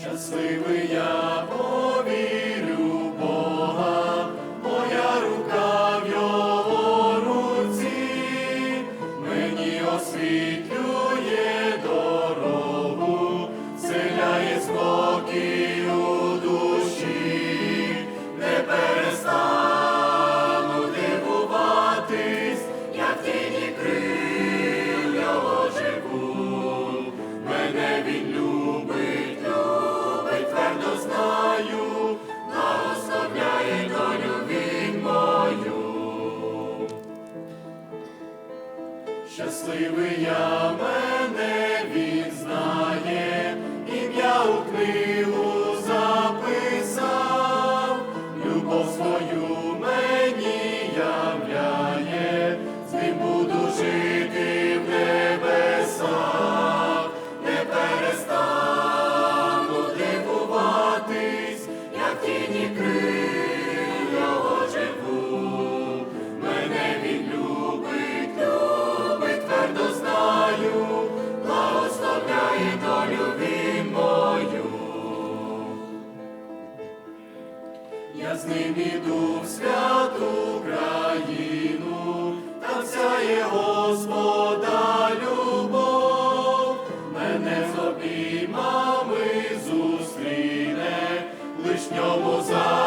щасливий я повірю Щасливий я мене Я з ним іду в святу країну, там сяє Господа любов, мене з обіймами зустріне, лиш ньому за.